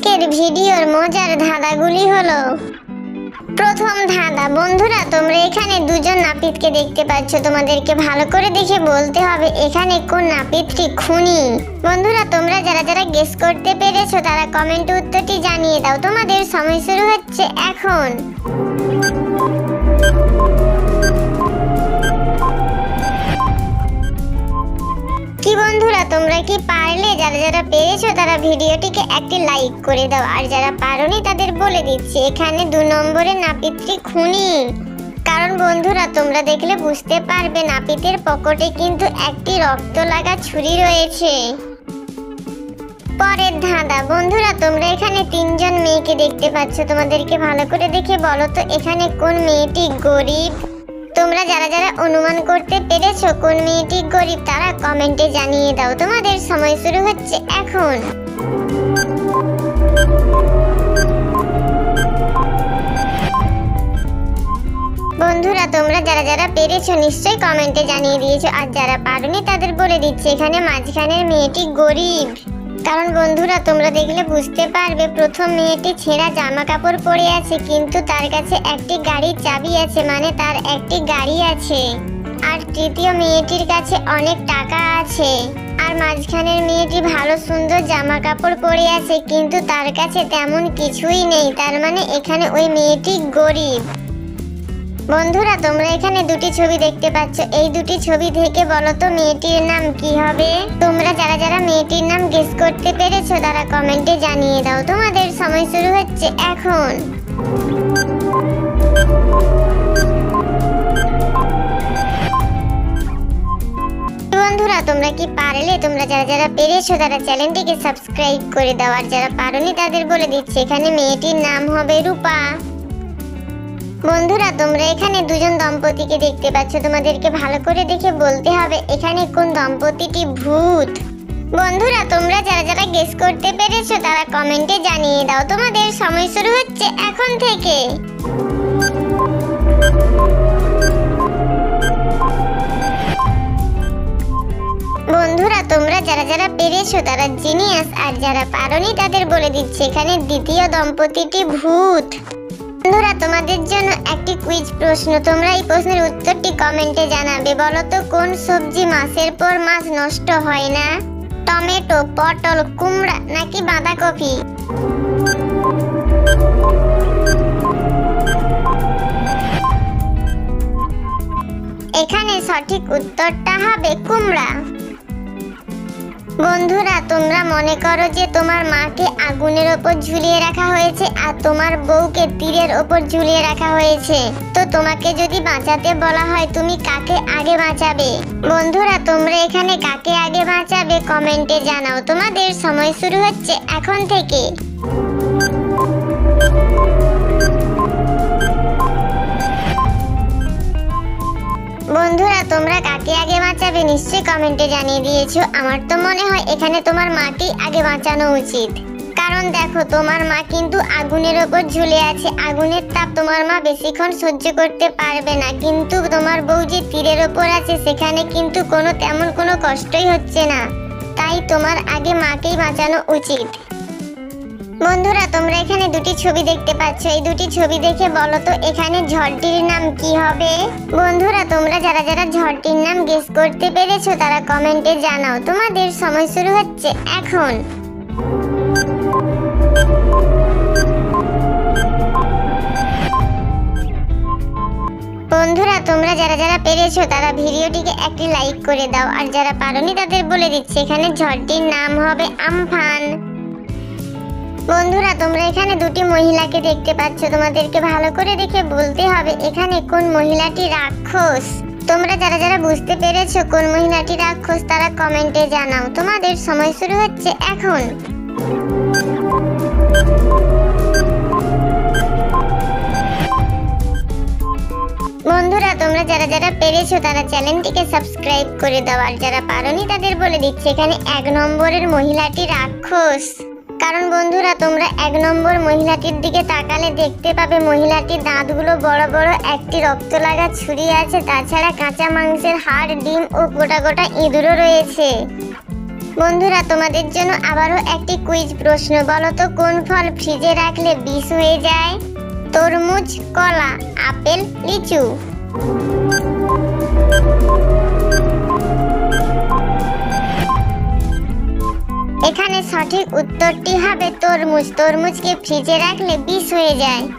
আজকের ভিডিওর মজার ধাঁধাগুলি হলো, প্রথম ধাঁধা, বন্ধুরা তোমরা এখানে দুজন নাপিতকে দেখতে পাচ্ছ, তোমাদেরকে ভালো করে দেখে বলতে হবে এখানে কোন নাপিতটি খুনি। বন্ধুরা তোমরা যারা যারা গেস করতে পেরেছ, তারা কমেন্টে উত্তরটি জানিয়ে দাও, তোমাদের সময় শুরু হচ্ছে এখন। বন্ধুরা তোমরা কি পারলে? যারা যারা পেরেছ তারা ভিডিওটিকে একটি লাইক করে দাও। আর যারা পারোনি তাদের বলে দিচ্ছি, এখানে দু নম্বরে নাপিতটি খুনি। কারণ বন্ধুরা, তোমরা দেখলে বুঝতে পারবে, নাপিতের পকেটে কিন্তু একটি রক্ত লাগা ছুরি রয়েছে। পরের ধাঁধা, বন্ধুরা, তোমরা এখানে তিনজন মেয়েকে দেখতে পাচ্ছ। তোমাদেরকে ভালো করে দেখে বলো তো, এখানে কোন মেয়েটি গরিব তোমরা যারা যারা অনুমান করতে পেরেছ কোন মেয়েটি গরিব তারা কমেন্টে জানিয়ে দাও। তোমাদের সময় শুরু হচ্ছে এখন। বন্ধুরা, তোমরা যারা যারা পেরেছ নিশ্চয়ই কমেন্টে জানিয়ে দিয়েছ। আর যারা পারোনি তাদের বলে দিচ্ছে, এখানে মাঝখানের মেয়েটি গরিব। কারণ বন্ধুরা, তোমরা দেখলে বুঝতে পারবে, প্রথম মেয়েটি ছেঁড়া জামা কাপড় পরে আছে, কিন্তু তার কাছে একটি গাড়ির চাবি আছে মানে তার একটি গাড়ি আছে। আর তৃতীয় মেয়েটির কাছে অনেক টাকা আছে। আর মাঝখানের মেয়েটি ভালো সুন্দর জামা কাপড় পরে আছে, কিন্তু তার কাছে তেমন কিছুই নেই, তার মানে এখানে ওই মেয়েটি গরিব। বন্ধুরা, তোমরা এখানে দুটি ছবি দেখতে পাচ্ছ। এই দুটি ছবি থেকে বলো তো, মেয়েটির নাম কি হবে? তোমরা যারা যারা মেয়েটির নাম গেস করতে পেরেছ, তারা কমেন্টে জানিয়ে দাও। তোমাদের সময় শুরু হচ্ছে এখন। বন্ধুরা, তোমরা কি পারলে? তোমরা যারা যারা পেরেছ, তারা চ্যানেলটিকে সাবস্ক্রাইব করে দাও। আর যারা পারোনি, তাদের বলে দিচ্ছে, এখানে মেয়েটির নাম হবে রূপা। বন্ধুরা, তোমরা এখানে দুজন দম্পতিকে দেখতে পাচ্ছ। তোমাদেরকে ভালো করে দেখে বলতে হবে, এখানে কোন দম্পতিটি ভূত। বন্ধুরা, তোমরা যারা যারা গেস করতে পেরেছ, তারা কমেন্টে জানিয়ে দাও, তোমাদের সময় শুরু হচ্ছে এখন থেকে। বন্ধুরা, তোমরা যারা যারা পেরেছ, তারা জিনিয়াস আর যারা পারোনি, তাদের বলে দিচ্ছে, এখানে দ্বিতীয় দম্পতিটি ভূত। বন্ধুরা, তোমাদের জন্য একটি কুইজ প্রশ্ন। তোমরা এই প্রশ্নের উত্তরটি কমেন্টে জানাবে। বলো তো কোন সবজি মাসের পর মাস নষ্ট হয় না? টমেটো, পটল, কুমড়া নাকি বাঁধাকপি? এখানে সঠিক উত্তরটা হবে কুমড়া। বন্ধুরা, তোমরা মনে করো যে তোমার মাকে আগুনের ওপর ঝুলিয়ে রাখা হয়েছে আর তোমার বউকে তীরের ওপর ঝুলিয়ে রাখা হয়েছে। তো তোমাকে যদি বাঁচাতে বলা হয়, তুমি কাকে আগে বাঁচাবে? বন্ধুরা, তোমরা এখানে কাকে আগে বাঁচাবে কমেন্টে জানাও। তোমাদের সময় শুরু হচ্ছে এখন থেকে। বাঁচাবে নিশ্চয়ই কমেন্টে জানিয়ে দিয়েছ। আমার তো মনে হয় এখানে তোমার মাকেই আগে বাঁচানো উচিত। কারণ দেখো, তোমার মা কিন্তু আগুনের ওপর ঝুলে আছে। আগুনের তাপ তোমার মা বেশিক্ষণ সহ্য করতে পারবে না। কিন্তু তোমার বউ যে তীরের ওপর আছে, সেখানে কিন্তু কোনো তেমন কোনো কষ্টই হচ্ছে না। তাই তোমার আগে মাকেই বাঁচানো উচিত। বন্ধুরা, তোমরা এখানে দুটি ছবি দেখতে পাচ্ছ। এই দুটি ছবি দেখে বলো তো, এখানে ঝড়টির নাম কি হবে? বন্ধুরা, তোমরা যারা যারা ঝড়টির নাম গেস করতে পেরেছ, তারা কমেন্টে জানাও। তোমাদের সময় শুরু হচ্ছে এখন। বন্ধুরা, তোমরা যারা যারা পেরেছ, তারা ভিডিওটিকে একটি লাইক করে দাও। আর যারা পারোনি, তাদের বলে দিচ্ছে, এখানে ঝড়টির নাম হবে আমফান। বন্ধুরা, তোমরা এখানে দুটি মহিলাকে দেখতে পাচ্ছ। তোমাদেরকে ভালো করে দেখে বলতে হবে এখানে কোন মহিলাটি রাক্ষস। তোমরা যারা যারা বুঝতে পেরেছ কোন মহিলাটি রাক্ষস, তারা কমেন্টে জানাও। তোমাদের সময় শুরু হচ্ছে এখন। বন্ধুরা, তোমরা যারা যারা পেরেছ, তারা চ্যানেলটিকে সাবস্ক্রাইব করে দাও। আর যারা পারোনি, তাদের বলে দিচ্ছে, এখানে এক নম্বরের মহিলাটি রাক্ষস। কারণ বন্ধুরা, তোমরা এক নম্বর মহিলাটির দিকে তাকালে দেখতে পাবে মহিলাটির দাঁতগুলো বড় বড়, একটি রক্ত লাগা ছুরি আছে, তাছাড়া কাঁচা মাংসের হাড়, ডিম ও গোটা গোটা ইঁদুরও রয়েছে। বন্ধুরা, তোমাদের জন্য আবারও একটি কুইজ প্রশ্ন, বলো তো কোন ফল ফ্রিজে রাখলে বিষ হয়ে যায়? তরমুজ, কলা, আপেল, লিচু। সঠিক উত্তরটি হবে তরমুজ। তরমুজকে ফ্রিজে রাখলে বিষ হয়ে যায়।